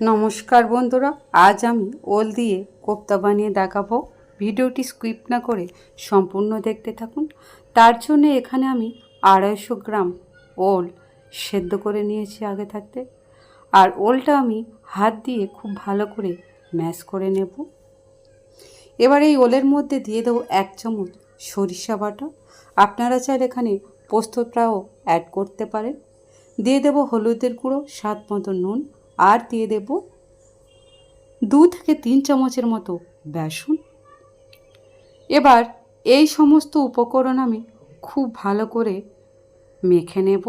নমস্কার বন্ধুরা, আজ আমি ওল দিয়ে কোপ্তা বানিয়ে দেখাবো। ভিডিওটি স্কিপ না করে সম্পূর্ণ দেখতে থাকুন। তার জন্য এখানে আমি আড়াইশো গ্রাম ওল সেদ্ধ করে নিয়েছি আগে থাকতে। আর ওলটা আমি হাত দিয়ে খুব ভালো করে ম্যাশ করে নেব। এবার এই ওলের মধ্যে দিয়ে দেবো এক চামচ সরিষা বাটা। আপনারা চাইলে এখানে পোস্তটাও অ্যাড করতে পারেন। দিয়ে দেবো হলুদের গুঁড়ো, স্বাদ মতো নুন। আর দিয়ে দেব দু থেকে তিন চামচের মতো বেসন। এবার এই সমস্ত উপকরণ আমি খুব ভালো করে মেখে নেব।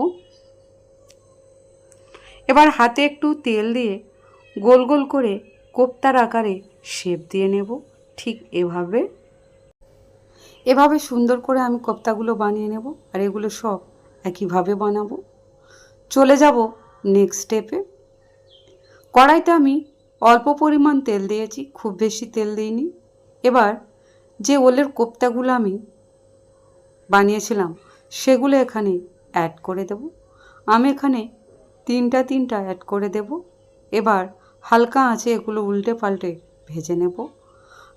এবার হাতে একটু তেল দিয়ে গোল গোল করে কোপ্তার আকারে শেপ দিয়ে নেব, ঠিক এভাবে। এভাবে সুন্দর করে আমি কোপ্তাগুলো বানিয়ে নেব আর এগুলো সব একইভাবে বানাবো। চলে যাব নেক্সট স্টেপে কড়াইতে আমি অল্প পরিমাণ তেল দিয়েছি, খুব বেশি তেল দিইনি। এবার যে ওলের কোপ্তাগুলো আমি বানিয়েছিলাম, সেগুলো এখানে অ্যাড করে দেব। আমি এখানে তিনটা তিনটা অ্যাড করে দেব। এবার হালকা আঁচে এগুলো উল্টে পাল্টে ভেজে নেব।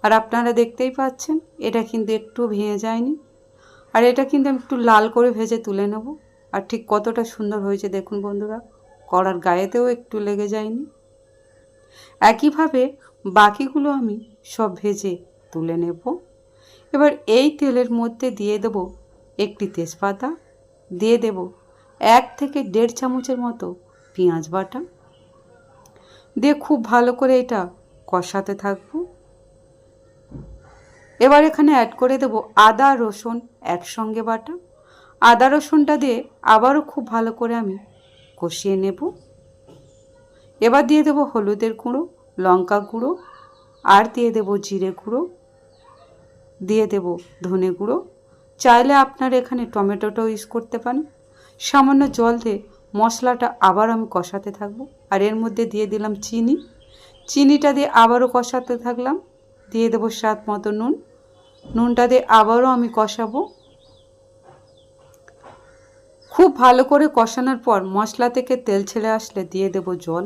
আর আপনারা দেখতেই পাচ্ছেন, এটা কিন্তু একটু ভেঙে যায়নি। আর এটা কিন্তু আমি একটু লাল করে ভেজে তুলে নেব। আর ঠিক কতটা সুন্দর হয়েছে দেখুন বন্ধুরা, কড়ার গায়েতেও একটু লেগে যায়নি। একইভাবে বাকিগুলো আমি সব ভেজে তুলে নেব। এবার এই তেলের মধ্যে দিয়ে দেব একটি তেজপাতা, দিয়ে দেব এক থেকে দেড় চামচের মতো পেঁয়াজ বাটা। দিয়ে খুব ভালো করে এটা কষাতে থাকব। এবার এখানে অ্যাড করে দেব আদা, রসুন একসঙ্গে বাটা। আদা, রসুনটা দিয়ে আবারও খুব ভালো করে আমি কষিয়ে নেব। এবার দিয়ে দেবো হলুদের গুঁড়ো, লঙ্কা গুঁড়ো, আর দিয়ে দেবো জিরে গুঁড়ো, দিয়ে দেব ধনে গুঁড়ো। চাইলে আপনার এখানে টমেটোটাও ইউজ করতে পারেন। সামান্য জল দিয়ে মশলাটা আবার আমি কষাতে থাকব। আর এর মধ্যে দিয়ে দিলাম চিনি। চিনিটা দিয়ে আবারও কষাতে থাকলাম। দিয়ে দেবো স্বাদ মতো নুন। নুনটা দিয়ে আবারও আমি কষাবো। খুব ভালো করে কষানোর পর মশলা থেকে তেল ছেড়ে আসলে দিয়ে দেব জল।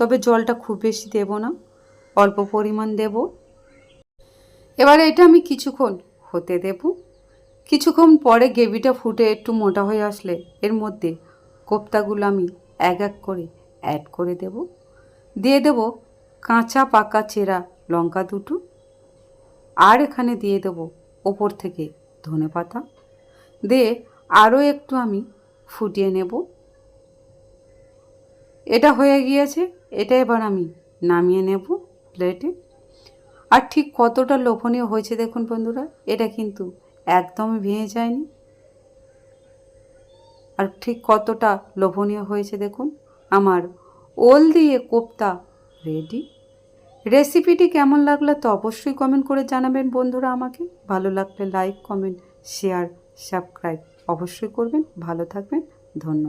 তবে জলটা খুব বেশি দেব না, অল্প পরিমাণ দেব। এবার এটা আমি কিছুক্ষণ হতে দেব। কিছুক্ষণ পরে গ্রেভিটা ফুটে একটু মোটা হয়ে আসলে এর মধ্যে কোপ্তাগুলো আমি এক এক করে অ্যাড করে দেব। দিয়ে দেব কাঁচা পাকা চেরা লঙ্কা দুটো। আর এখানে দিয়ে দেব ওপর থেকে ধনে পাতা। দিয়ে আরও একটু আমি ফুটিয়ে নেব। এটা হয়ে গিয়েছে, এটা এবার আমি নামিয়ে নেব প্লেটে আর ঠিক কতটা লোভনীয় হয়েছে দেখুন বন্ধুরা, এটা কিন্তু একদমই ভেঙে যায়নি। আর ঠিক কতটা লোভনীয় হয়েছে দেখুন, আমার ওল দিয়ে কোপ্তা রেডি রেসিপিটি কেমন লাগল তো অবশ্যই কমেন্ট করে জানাবেন বন্ধুরা আমাকে। ভালো লাগলে লাইক কমেন্ট শেয়ার সাবস্ক্রাইব অবশ্যই করবেন। ভালো থাকবেন, ধন্যবাদ।